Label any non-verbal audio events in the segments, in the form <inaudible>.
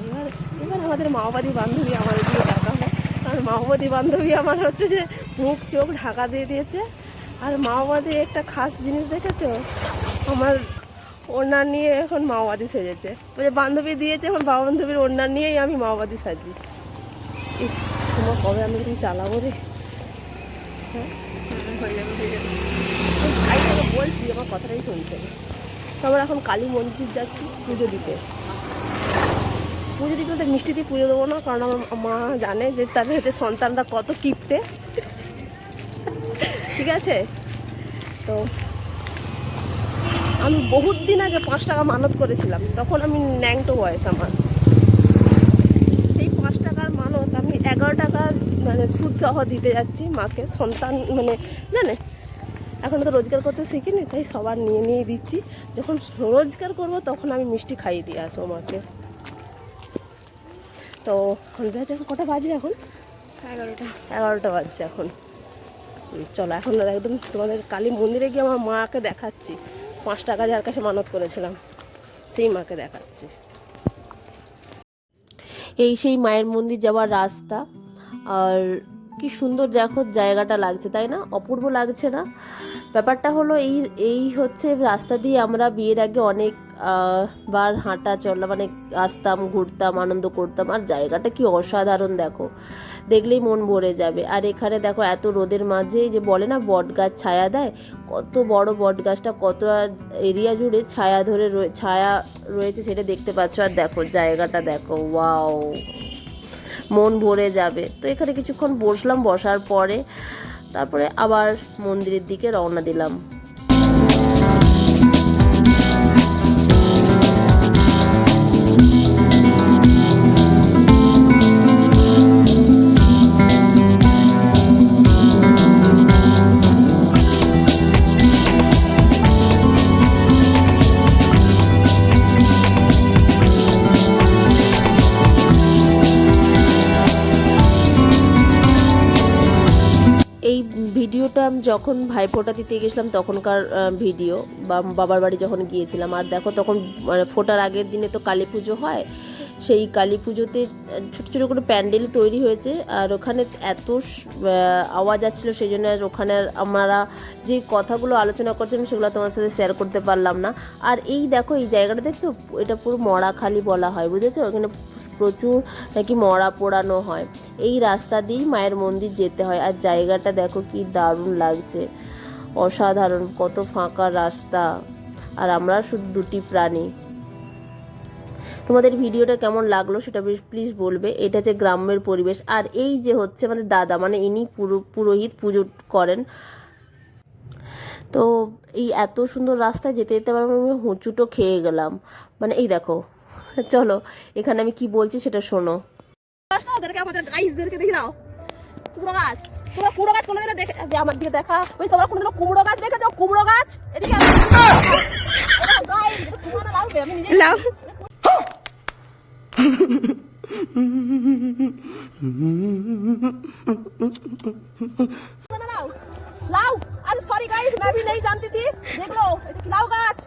এবার এবার আমাদের মাওবাদী বান্ধবী আমাদের দিকে তাকাবে কারণ মাওবাদী বান্ধবী আমার হচ্ছে যে মুখ চোখ ঢাকা দিয়ে দিয়েছে। আর মাওবাদী একটা খাস জিনিস দেখেছ? আমার ওড়না নিয়ে এখন মাওবাদী সেজেছে। যে বান্ধবী দিয়েছে, এখন বাবা বান্ধবীর ওড়না নিয়েই আমি মাওবাদী সাজি। ইস সময় কবে আমি এরকম চালাবো রে? হ্যাঁ? হয়ে হয়ে বলছি, আমার কথাটাই শুনছে। আমরা এখন কালী মন্দির যাচ্ছি পুজো দিতে। পুজো দিতে তো মিষ্টি দিয়ে পুজো দেবো না, কারণ আমার মা জানে যে তাদের হচ্ছে সন্তানরা কত কিপটে। ঠিক আছে? তো আমি বহুত দিন আগে পাঁচ টাকা মানত করেছিলাম, তখন আমি ন্যাংটো বয়স আমার। সেই পাঁচ টাকার মানত আমি এগারো টাকা মানে সুদ সহ দিতে যাচ্ছি মাকে, সন্তান মানে জানে? এখন তো রোজগার করতে শিখিনি, তাই সবার নিয়ে নিয়ে দিচ্ছি। যখন রোজগার করব, তখন আমি মিষ্টি খাইয়ে দিয়ে আসব মাকে। তো সন্ধ্যা এখন কটা বাজে এখন? এগারোটা। এগারোটা বাজছে এখন। চলো এখন একদম তোমাদের কালী মন্দিরে গিয়ে আমার মাকে দেখাচ্ছি। পাঁচ টাকা যার কাছে মানত করেছিলাম সেই মাকে দেখাচ্ছি। এই সেই মায়ের মন্দির যাওয়ার রাস্তা আর কি সুন্দর দেখো জায়গাটা লাগছে তাই না? অপূর্ব লাগছে না? ব্যাপারটা হলো এই এই হচ্ছে রাস্তা দিয়ে আমরা বিয়ের আগে অনেক বার হাঁটা চলা মানে আসতাম, ঘুরতাম, আনন্দ করতাম। আর জায়গাটা কি অসাধারণ দেখো। দেখলেই মন ভরে যাবে। আর এখানে দেখো এত রোদের মাঝে যে বলে না বট গাছ ছায়া দেয়? কত বড় বট গাছটা কতটা এরিয়া জুড়ে ছায়া ধরে ছায়া রয়েছে সেটা দেখতে পাচ্ছ। আর দেখো জায়গাটা দেখো, ওয়াও। মন ভরে যাবে। তো এখানে কিছুক্ষণ বসলাম, বসার পরে তারপরে আবার মন্দিরের দিকে রওনা দিলাম। আমি যখন ভাইফোঁটা দিতে গেছিলাম তখনকার ভিডিও, বা বাবার বাড়ি যখন গিয়েছিলাম। আর দেখো তখন মানে ফোটার আগের দিনে তো কালী পুজো হয় সেই কালী পুজোতে ছোটো ছোটো করে প্যান্ডেল তৈরি হয়েছে। আর ওখানে এত আওয়াজ আসছিল, সেই জন্য ওখানে আমরা যে কথাগুলো আলোচনা করছিলাম, সেগুলো তোমার সাথে শেয়ার করতে পারলাম না। আর এই দেখো, এই জায়গাটা দেখছ? এটা পুরো মরাখালি বলা হয়, বুঝেছ? এখানে প্রচুর নাকি মরা পোড়ানো হয়। এই রাস্তা দিয়েই মায়ের মন্দির যেতে হয়। আর জায়গাটা দেখো, কি দারুণ লাগছে। অসাধারণ, কত ফাঁকা রাস্তা। আর আমরা শুধু দুটি প্রাণী। তোমাদের ভিডিওটা কেমন লাগল সেটা বেশ প্লিজ বলবে। এটা যে গ্রামের পরিবেশ। আর এই যে হচ্ছে আমাদের দাদা মানে ইনি পুরো পুরোহিত পুজো করেন। তো এই এত সুন্দর রাস্তায় যেতে যেতে আবার আমি হুঁচুটো খেয়ে গেলাম। মানে এই দেখো চলো এখানে আমি কি বলছি সেটা শোনো। ওদেরকে আমাদের গাইসদেরকে দেখে দাও কুমড়ো গাছ। তোমরা কুমড়ো গাছ কোনোদিনও দেখে আমার দিকে দেখা। ওই তোমরা কোনোদিনও কুমড়ো গাছ দেখেছ? কুমড়ো গাছ? এদিকে <laughs> আমি লাউ। আরে সরি গাইস আমি নেই, জানতে দি। দেখল লাউ গাছ?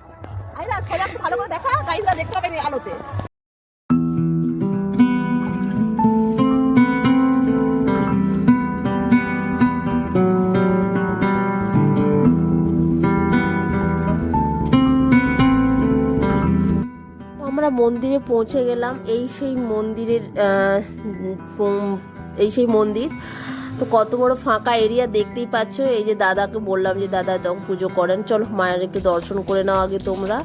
আরে না সোজা ভালো দেখা। গাইসরা দেখতে হবে আলোতে। পৌঁছে গেলাম এই সেই মন্দিরের এই সেই মন্দির। তো কত বড় ফাঁকা এরিয়া দেখতেই পাচ্ছ। এই যে দাদাকে বললাম যে, দাদা, তখন পুজো করেন। চলো মায়ের একটু দর্শন করে নাও আগে তোমরা।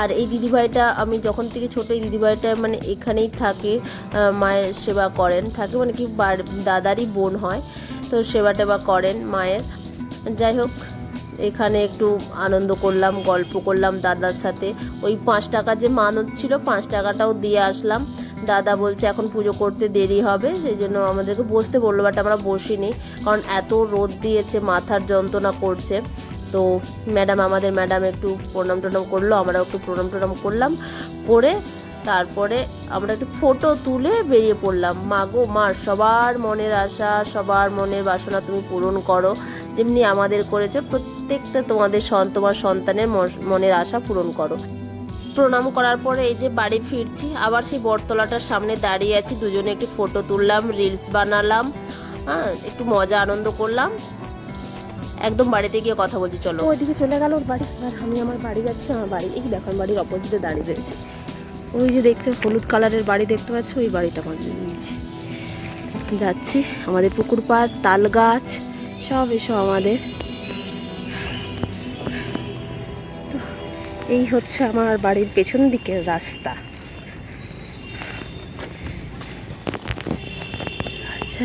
আর এই দিদিভাইটা, আমি যখন থেকে ছোট, এই দিদিভাইটা মানে এখানেই থাকে মায়ের সেবা করেন। থাকে মানে কি দাদারই বোন হয়, তো সেবা টেবা করেন মায়ের। যাই হোক এখানে একটু আনন্দ করলাম, গল্প করলাম দাদার সাথে। ওই পাঁচ টাকা যে মানত ছিল, পাঁচ টাকাটাও দিয়ে আসলাম। দাদা বলছে, এখন পুজো করতে দেরি হবে। সেই জন্য আমাদেরকে বসতে বলল, বাট আমরা বসিনি, কারণ এত রোদ দিয়েছে, মাথার যন্ত্রণা করছে। তো ম্যাডাম, আমাদের ম্যাডাম একটু প্রণাম টনাম করল, আমরাও একটু প্রণাম টনাম করলাম। করে তারপরে আমরা একটু ফটো তুলে বেরিয়ে পড়লাম। মা গো, মা, সবার মনের আশা, সবার মনের বাসনা তুমি পূরণ করো। যেমনি আমাদের করেছ, প্রত্যেকটা তোমাদের তোমার সন্তানের মনের আশা পূরণ করো। প্রণাম করার পরে এই যে বাড়ি ফিরছি, আবার সেই বটতলাটার সামনে দাঁড়িয়ে আছি, দুজনে একটি ফটো তুললাম রিলস বানালাম হ্যাঁ একটু মজা, আনন্দ করলাম। একদম বাড়িতে গিয়ে কথা বলছি, চলো। ওইদিকে চলে গেল বাড়ি। আর আমি আমার বাড়ি যাচ্ছি, আমার বাড়ি, এই দেখো বাড়ির অপোজিটে দাঁড়িয়ে রয়েছে। ওই যে দেখছ হলুদ কালারের বাড়ি দেখতে পাচ্ছ, ওই বাড়িটা আমার নিয়েছি। যাচ্ছি আমাদের পুকুর পাড়, তাল গাছ, সব এসব আমাদের। তো এই হচ্ছে আমার বাড়ির পেছন দিকের রাস্তা। আচ্ছা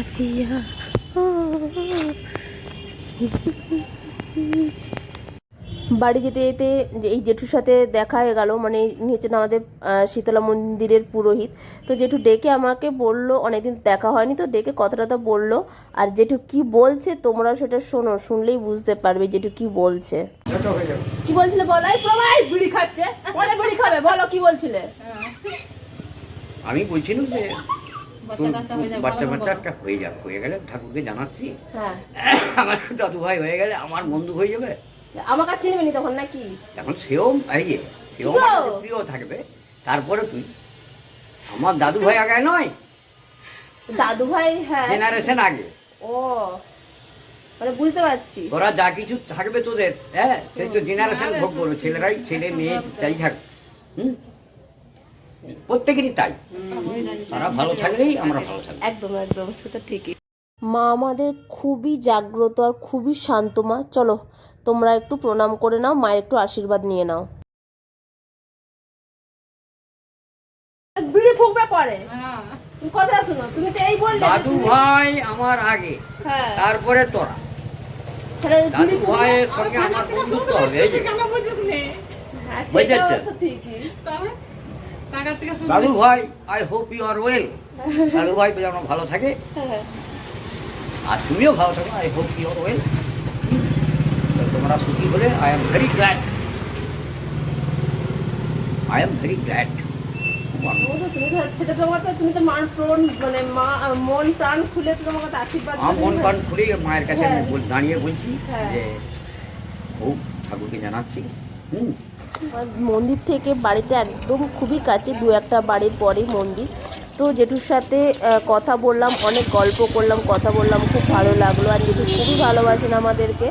বাড়ি যেতে যেতে যে এই জেঠুর সাথে দেখা হয়ে গেল মানে ইনি হচ্ছেন আমাদের শীতলা মন্দিরের পুরোহিত। তো জেঠু ডেকে আমাকে বলল অনেকদিন দেখা হয়নি তো ডেকে কথাটা তো বলল আর জেঠু কি বলছে তোমরা সেটা শোনো শুনলেই বুঝতে পারবে জেঠু কি বলছে। কি বলছিলে বলো? এই প্রমাই বিড়ি খাচ্ছে। বলে বিড়ি খাবে বলো কি বলছিলে? আমি বলছিলাম যে বাচ্চা বাচ্চা একটা হয়ে যাক হয়ে গেলে ঠাকুরকে জানাচ্ছি। হ্যাঁ। আমার দাদু ভাই হয়ে গেলে আমার বন্ধু হয়ে যাবে। চিনবে নি তখন নাকি? এখন সেও এই যে সেও প্রিয় থাকবে। তারপরে তুই আমার দাদু ভাই আগে নয় দাদু ভাই হ্যাঁ। জেনারেশন আগে। ও মানে বুঝতে পারছি। তোরা যা কিছু থাকবে তোদের হ্যাঁ? সেই তো জেনারেশন ভোগ করবে ছেলেরাই ছেলে মেয়ে যাই থাক। হুম? প্রত্যেকেরই তাই। তারা ভালো থাকলেই আমরা ভালো থাকব। একদম একদম সেটা ঠিকই। মা আমাদের খুবই জাগ্রত আর খুবই শান্ত মা। চলো তোমরা একটু প্রণাম করে নাও মায়ের একটু আশীর্বাদ নিয়ে নাও। বিড়ি ফুকবে পরে। কথা শোনো তুমি তো এই বললে দাদু ভাই আমার আগে হ্যাঁ। তারপরে তোরা। দাদু? ভাইয়ের সঙ্গে আমার বন্ধুত্ব হবে এই যে। হ্যাঁ, দাদু ভাই I hope you are well দাদু ভাই যেন ভালো থাকে। হ্যাঁ। আর তুমিও ভালো থাকো I hope you are well তোমরা সুখী হলে I am very glad I am very glad মান প্রাণ মানে মা মন প্রাণ খুলে মন মায়ের কাছে আমি হ্যাঁ। দাঁড়িয়ে বলছি হ্যাঁ। যে ও ঠাকুরকে জানাচ্ছি। হুম। মন্দির থেকে বাড়িটা একদম খুবই কাছে দু একটা বাড়ির পরেই মন্দির। তো জেঠুর সাথে কথা বললাম অনেক গল্প করলাম কথা বললাম খুব ভালো লাগল। আর জেঠু খুবই ভালোবাসেন আমাদেরকে।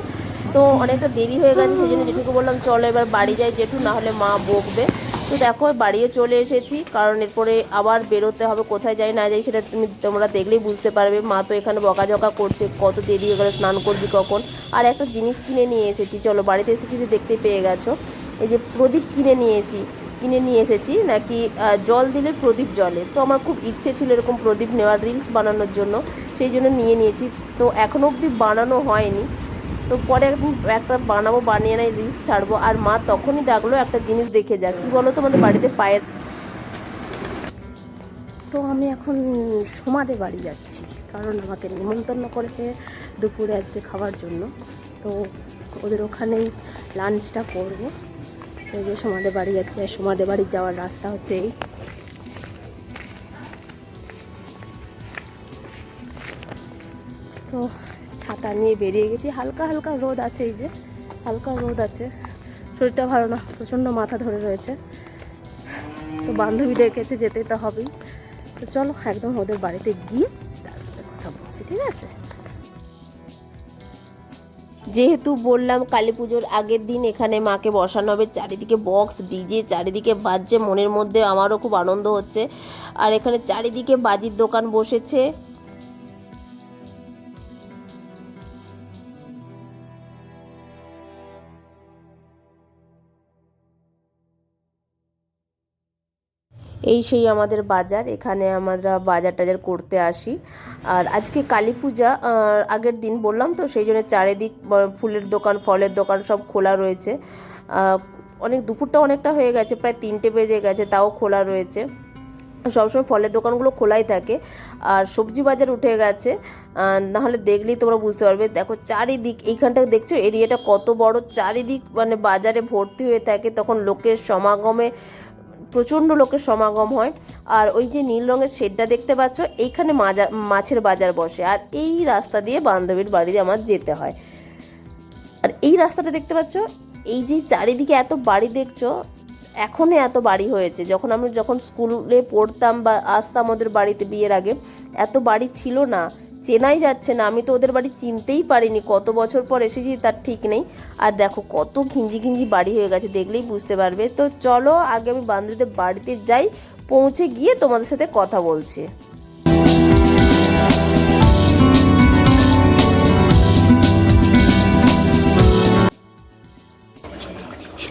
তো অনেকটা দেরি হয়ে গেছে সেই জন্য জেঠুকে বললাম, চলো এবার বাড়ি যাই জেঠু না হলে মা বকবে। তো দেখো বাড়িও চলে এসেছি, কারণ এরপরে আবার বেরোতে হবে, কোথায় যাই না যাই সেটা তুমি তোমরা দেখলেই বুঝতে পারবে। মা তো এখানে বকাঝকা করছে, কত দেরি হয়ে গেলে, স্নান করবি কখন? আর একটা জিনিস কিনে নিয়ে এসেছি, চলো বাড়িতে এসেছি দেখতে পেয়ে গেছো। এই যে প্রদীপ কিনে নিয়েছি, কিনে নিয়ে এসেছি, নাকি জল দিলে প্রদীপ জলে তো আমার খুব ইচ্ছে ছিল এরকম প্রদীপ নেওয়ার, রিলস বানানোর জন্য, সেই জন্য নিয়ে নিয়েছি। তো এখনও অবধি বানানো হয়নি তো পরে একদিন একটা বানাবো, বানিয়ে নাই রিলস ছাড়বো। আর মা তখনই ডাকলো, একটা জিনিস দেখে যাক। কি বলো তোমাদের বাড়িতে পায়ের তো আমি এখন সমাধে বাড়ি যাচ্ছি, কারণ আমাকে নিমন্ত্রণ করেছে দুপুরে আজকে খাওয়ার জন্য। তো ওদের ওখানেই লাঞ্চটা করব। এই যে সমাধে বাড়ি যাচ্ছি, আর সমাধে বাড়ি যাওয়ার রাস্তা হচ্ছে এই। তো ছাতা নিয়ে বেরিয়ে গেছি। হালকা হালকা রোদ আছে এই যে। হালকা রোদ আছে। শরীরটা ভালো না, প্রচণ্ড মাথা ধরে রয়েছে। তো বান্ধবী ডেকেছে যেতে তো হবেই। তো চলো একদম ওদের বাড়িতে গিয়ে তারপরে কথা বলছি, ঠিক আছে? যেহেতু বললাম কালী পুজোর আগের দিন এখানে মাকে বসানো হবে, চারিদিকে বক্স ডিজে চারিদিকে বাজছে, মনের মধ্যে আমারও খুব আনন্দ হচ্ছে। আর এখানে চারিদিকে বাজির দোকান বসেছে। এই সেই আমাদের বাজার, এখানে আমরা বাজার টাজার করতে আসি। আর আজকে কালী পূজা আগের দিন বললাম তো, সেই জন্য চারিদিক ফুলের দোকান, ফলের দোকান সব খোলা রয়েছে। অনেক, দুপুরটা অনেকটা হয়ে গেছে, প্রায় তিনটে বেজে গেছে, তাও খোলা রয়েছে। সবসময় ফলের দোকানগুলো খোলাই থাকে, আর সবজি বাজার উঠে গেছে। নাহলে দেখলেই তোমরা বুঝতে পারবে। দেখো চারিদিক এইখানটা দেখছ, এরিয়াটা কত বড়। চারিদিক মানে বাজারে ভর্তি হয়ে থাকে, তখন লোকের সমাগমে প্রচণ্ড লোকের সমাগম হয়। আর ওই যে নীল রঙের শেডটা দেখতে পাচ্ছ, এইখানে মাজা মাছের বাজার বসে। আর এই রাস্তা দিয়ে বান্ধবীর বাড়িতে আমার যেতে হয়। আর এই রাস্তাটা দেখতে পাচ্ছ, এই যে চারিদিকে এত বাড়ি দেখছ, এখনই এত বাড়ি হয়েছে। যখন আমি যখন স্কুলে পড়তাম বা আসতাম ওদের বাড়িতে বিয়ের আগে, এত বাড়ি ছিল না। চেনাই যাচ্ছে না। আমি তো ওদের বাড়ি চিনতেই পারিনি। কত বছর পর এসেছি তার ঠিক নেই। আর দেখো কত ঘিঞ্জি ঘিঞ্জি বাড়ি হয়ে গেছে, দেখলেই বুঝতে পারবে। তো চলো, আগে আমি বান্ধবীদের বাড়িতে যাই, পৌঁছে গিয়ে তোমাদের সাথে কথা বলছি।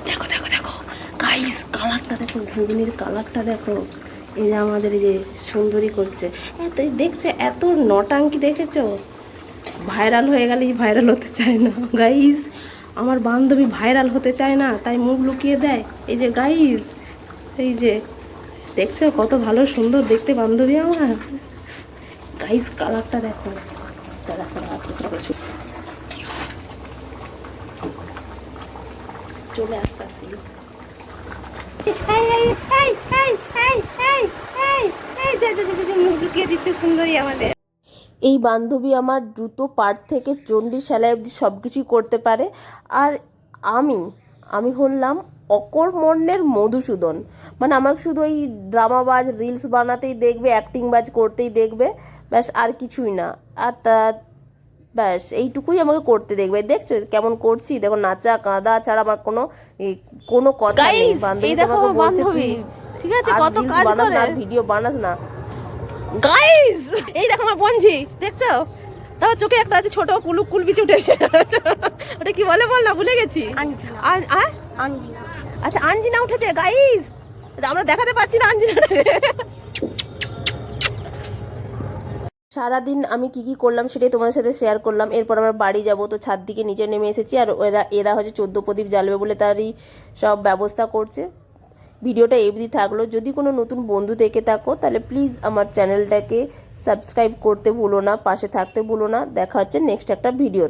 দেখো দেখো দেখো। গাইস কালারটা দেখো, ঘুগনির কালারটা দেখো। এই যে আমাদের যে সুন্দরী করছে। এত দেখছ, এত নটাঙ্কি দেখেছ? ভাইরাল হয়ে গেলেই ভাইরাল হতে চায় না। গাইস আমার বান্ধবী ভাইরাল হতে চায় না, তাই মুখ লুকিয়ে দেয়। এই যে গাইস এই যে, দেখছ কত ভালো সুন্দর দেখতে বান্ধবী আমার? গাইস কালারটা দেখো। সারা পিছনে চলে আসতে আসি এই বান্ধবী আমার জুতো পার্ট থেকে চণ্ডী সেলাই অবধি সব কিছুই করতে পারে। আর আমি আমি হলাম অকর্মণ্যের মধুসূদন। মানে আমাকে শুধু ওই ড্রামাবাজ রিলস বানাতেই দেখবে অ্যাক্টিং বাজ করতেই দেখবে। ব্যাস আর কিছুই না। আর তা ব্যাস এইটুকুই আমাকে করতে দেখবে। দেখছ কেমন করছি? দেখো নাচা কাঁদা ছাড়া আমার কোনো কোনো কথা নেই। বান্ধবী দেখো আমার বান্ধবী। ঠিক আছে কত কাজ বানাস না করে। ভিডিও বানাস না। গাইস এই দেখো আমার বঞ্জি দেখছ? তাও চোখে একটা আছে ছোট কুলুক কুলবিচে উঠেছে। ওটা কি বলে বল না ভুলে গেছি। আর আচ্ছা আঞ্জিনা উঠেছে গাইস আমরা দেখাতে পাচ্ছি না আঞ্জিনা সারাদিন আমি কি কি করলাম সেটাই তোমাদের সাথে শেয়ার করলাম। এরপর আমরা বাড়ি যাব তো ছাদ দিকে নিচে নেমে এসেছি আর এরা এরা হচ্ছে চোদ্দ প্রদীপ জ্বালবে বলে তারই সব ব্যবস্থা করছে। ভিডিওটা এমনি থাকল। যদি কোনো নতুন বন্ধু থেকে থাকো, তাহলে প্লিজ আমার চ্যানেলটাকে সাবস্ক্রাইব করতে ভুলো না, পাশে থাকতে ভুলো না। দেখা হচ্ছে নেক্সট একটা ভিডিও